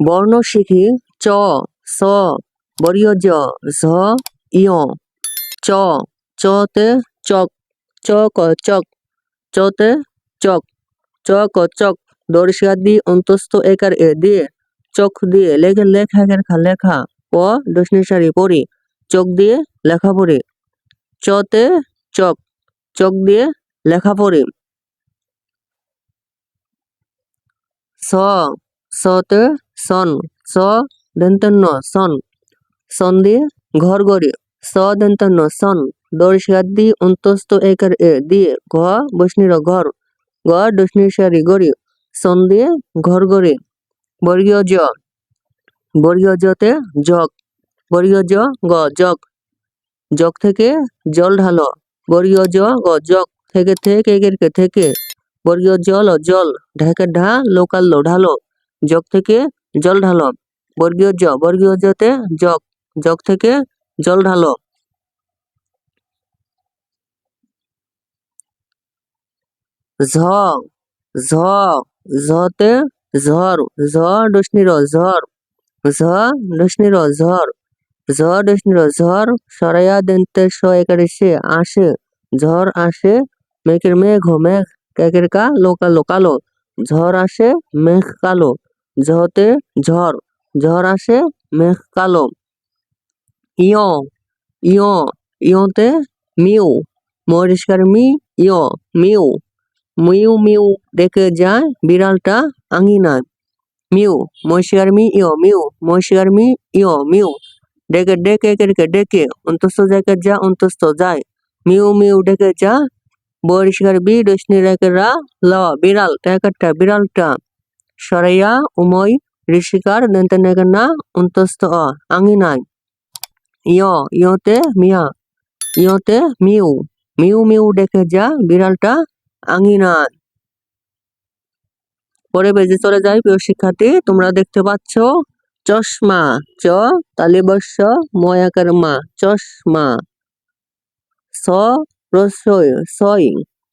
বর্ণ শিখি চ, স, বর্গীয় জ ঝ ইয়। চ, চতে চক চক চক, চতে চক চক চক। দর্শিয়া দি অন্তস্থ একার এ দিয়ে চোখ দিয়ে লেখে লেখা লেখা লেখা। প দশনি সারি পড়ি চোখ দিয়ে লেখা পড়ি। চতে চক চোখ দিয়ে লেখা পড়ি। স, সতে সন, স দন্তন্য, সন। সন দিয়ে ঘর গড়ি স দন্তন্য, সন। দর্শিয়া দি অন্তস্থ একার এ দিয়ে ঘ বসনির ঘর। গ দশনির সারি গড়ি। সন দিয়ে ঘর গড়ি বর্গীয় জ। বর্গীয় জতে জগ। বর্গীয় জ, গ, জগ। জগ থেকে জল ঢালো। বর্গীয় জ, গ, জগ। থেকে থেকে একে থেকে। বর্গীয় জল জল ঢেকে ঢা, লোকাল লো ঢালো। জগ থেকে জল ঢালো। বর্গীয় জ, বর্গীয় জতে জগ জগ থেকে জল ঢালো। ঝ ঝ, ঝতে ঝড় ঝ ডুসনির ঝড় ঝ ডুসনির ঝড় সরাইয়া দন্তে স একারে আসে ঝড় আসে মেঘের মেঘ মেঘ কেকের কা, লোকা, লোকালো ঝড় আসে মেঘ কালো। ঝতে ঝড় ঝড় আসে মেঘ কালো ইয় ইয়, ইয়তে মিউ, মরিষ্কার মি, ইয়, মিউ। মিউ মিউ ডেকে যায় বিড়ালটা আঙিনায়। মিউ মহিষিকার মি, ইয়, মিউ মহিষিকার মি, ইয়, মিউ। ডেকে ডেকে ডেকে ডেকে, অন্তস্থ জায়গায় যা, অন্তস্থ যায়। মিউ মিউ ডেকে যা বরিষ্কার বি রশ্নি রেখে রা, ল, বিড়াল ট্যাকারটা বিড়ালটা। সরাইয়া উময় ঋষিকার দন্ত নেগের না অন্তস্থ অ আঙিনায় ইয় ইয়তে মিয়া ইয়তে মিউ মিউ মিউ ডেকে যা বিড়ালটা আঙিনায় পরে বেজে চলে যায় প্রিয় শিক্ষার্থী, তোমরা দেখতে পাচ্ছ চশমা। চ তালিবর্ষ ময়াকার মা চশমা। স রসই সই।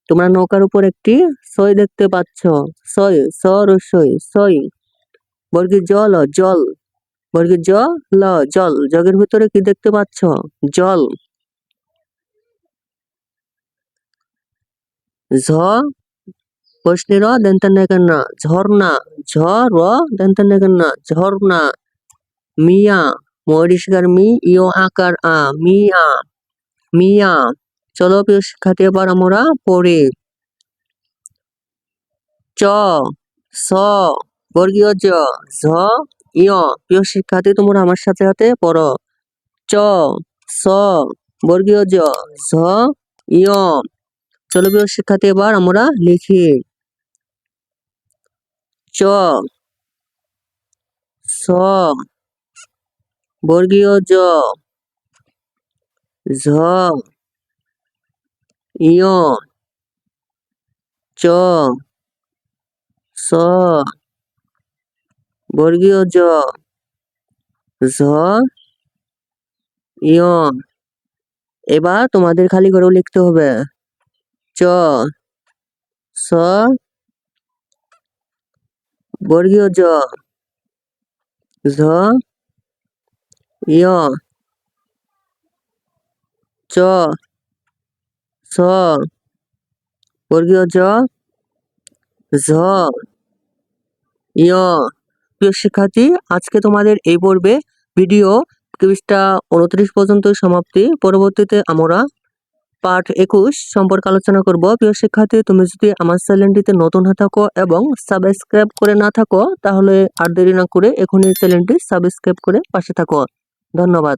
তোমরা নৌকার উপর একটি সই দেখতে পাচ্ছ। সই, স রসই সই বর্গীর জল জল। বর্গীর জ, ল, জল। জগের ভিতরে কি দেখতে পাচ্ছ? জল। ঝ প্রশ্নের দন্তন্যের না। ঝর্ণা। ঝ, র না। ঝর্ণা। মিয়া। মরিষ্কার মি ইও আকার, আ। মিয়া। মিয়া। চলো প্রিয় শিক্ষার্থী, এবার আমরা পড়ি। চ, স, বর্গীয় জ, ঝ ইয় প্রিয় শিক্ষার্থী, তোমরা আমার সাথে সাথে পড়ো। চ, স, বর্গীয় জ, ঝ ইয় চলো প্রিয় শিক্ষার্থী, এবার আমরা লিখি। চ, স, বর্গীয় জ, ঝ। ইয় চ স বর্গীয় জ ঝ ইয় এবার তোমাদের খালি করেও লিখতে হবে। চ স বর্গীয় জ ঝ ইয় চ স বর্গীয় জ ইয় প্রিয় শিক্ষার্থী, আজকে তোমাদের এই পর্বে ভিডিও পৃষ্ঠা উনত্রিশ পর্যন্ত সমাপ্তি। পরবর্তীতে আমরা পাঠ একুশ সম্পর্কে আলোচনা করব। প্রিয় শিক্ষার্থী, তুমি যদি আমার চ্যানেলটিতে নতুন হয়ে থাকো এবং সাবস্ক্রাইব করে না থাকো, তাহলে আর দেরি না করে এখনই চ্যানেলটি সাবস্ক্রাইব করে পাশে থাকো। ধন্যবাদ।